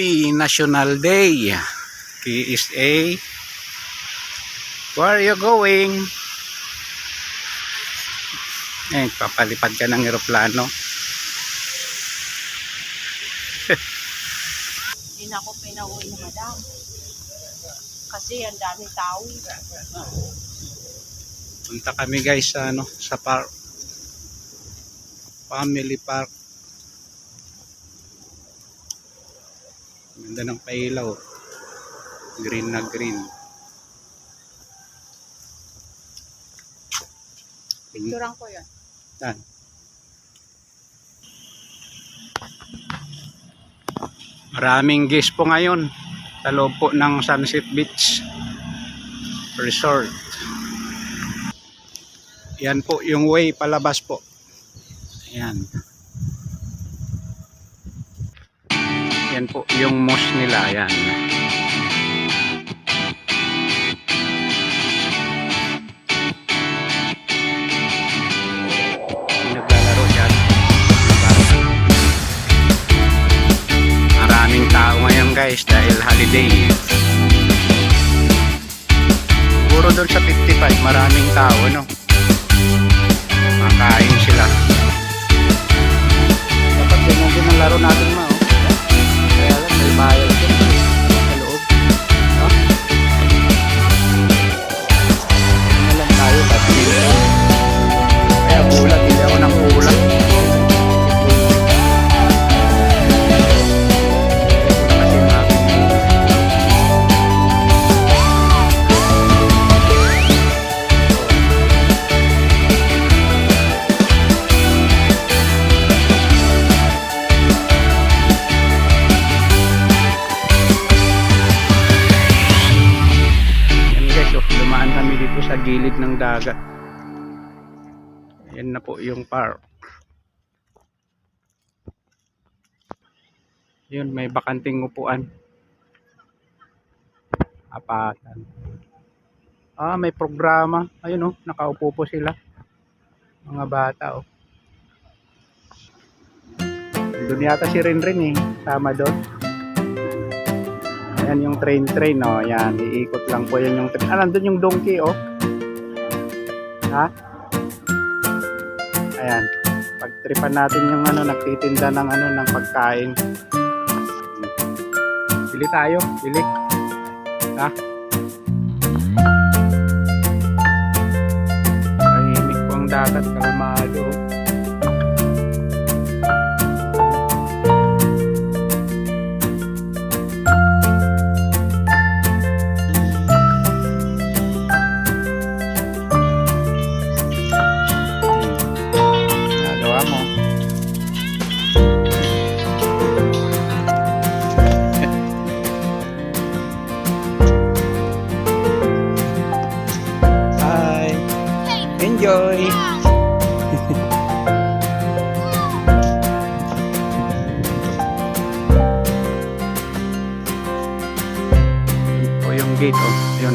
Happy National Day. KSA. Where are you going? Eh, papalipad ka ng eroplano. Hindi na ako pinauwi ni madam. Kasi ang daming tao. Punta kami guys sa ano, sa park. Family Park. Ganda ng pailaw. Green na green. Picturean ko. Yan. Maraming guest po ngayon sa loob po ng Sunset Beach Resort. Yan po yung way palabas po. Yan. Yan po yung mosque nila. Yan. Yung naglalaro dyan. Maraming tao ngayon guys dahil holiday. Puro doon sa 55 maraming tao ano. Makain sila. Dapat din ang laro natin ma. Dumaan kami dito sa gilid ng dagat. Yan na po yung park. Yun, may bakanting upuan. Apatan. Ah, may programa. Ayun oh, nakaupo po sila. Mga bata oh. Doon yata si Rinrin eh. Tama doon. Ayan yung train train oh. Ayan, iikot lang po yan yung train. Ah, nandun yung donkey oh. Ha? Ayan. Pagtripan natin yung ano, nagtitinda ng ano, ng pagkain. Bili tayo, bili. Ha? Tahimik po ang dagat, kalmado.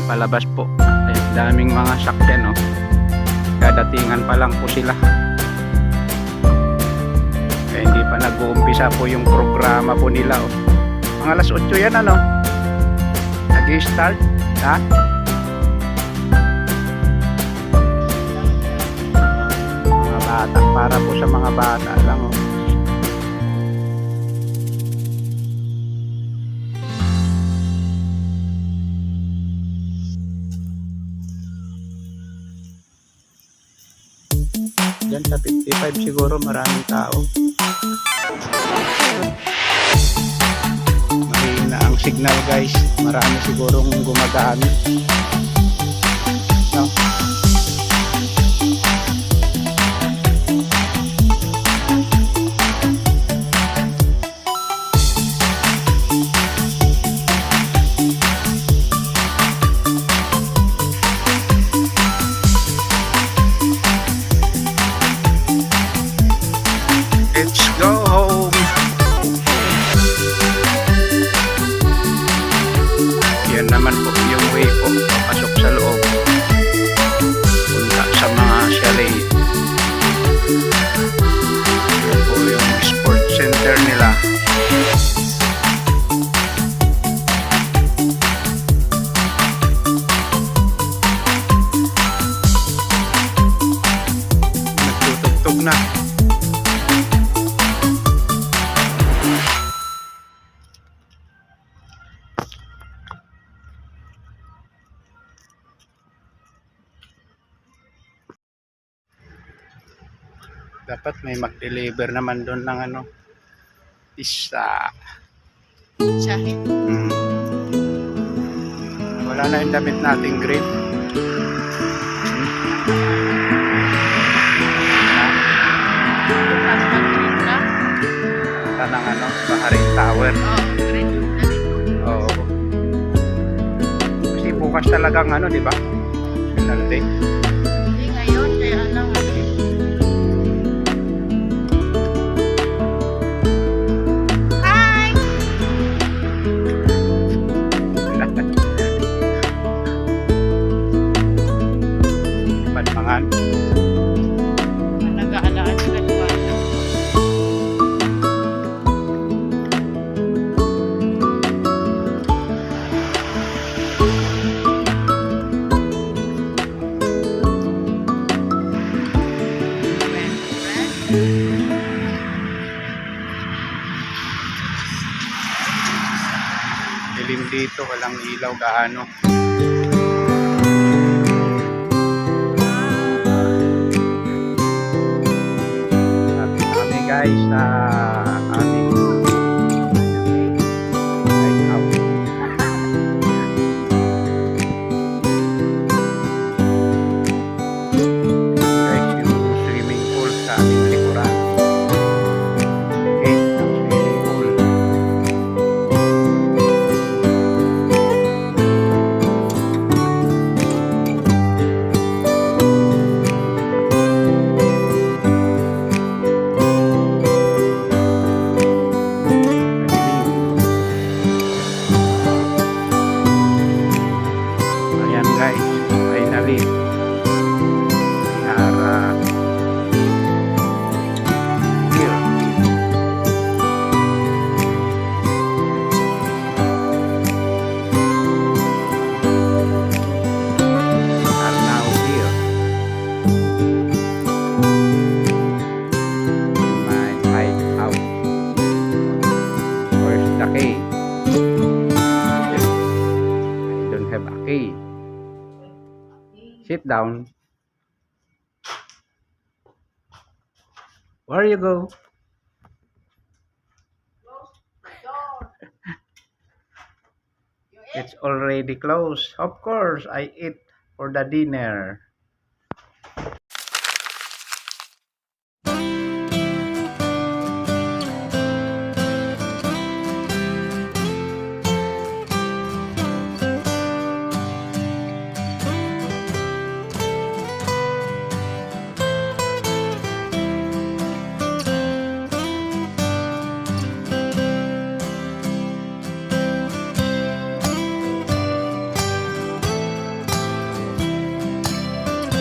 Palabas po. Ay, daming mga sakyan oh. Kadatingan pa lang po sila. Kaya hindi pa nag-uumpisa po yung programa po nila oh. Mga alas 8 yan ano. Nag-start. Ha? mga bata para po sa mga bata Diyan sa 55 siguro maraming tao. Mahina ang signal guys. Marami sigurong gumagamit. No? Yan naman po yung way po papasok sa loob. Dapat may mag-deliver naman doon ng ano, isa. Shahid. Mm. Wala na yung damit nating na. Punta ng ano, Baharin Tower. Oo. Oo. Kasi bukas talagang ano, di ba? Final dito, walang ilaw gaano. I don't have a key. Sit down. Where you go? It's already closed. Of course, I eat for the dinner.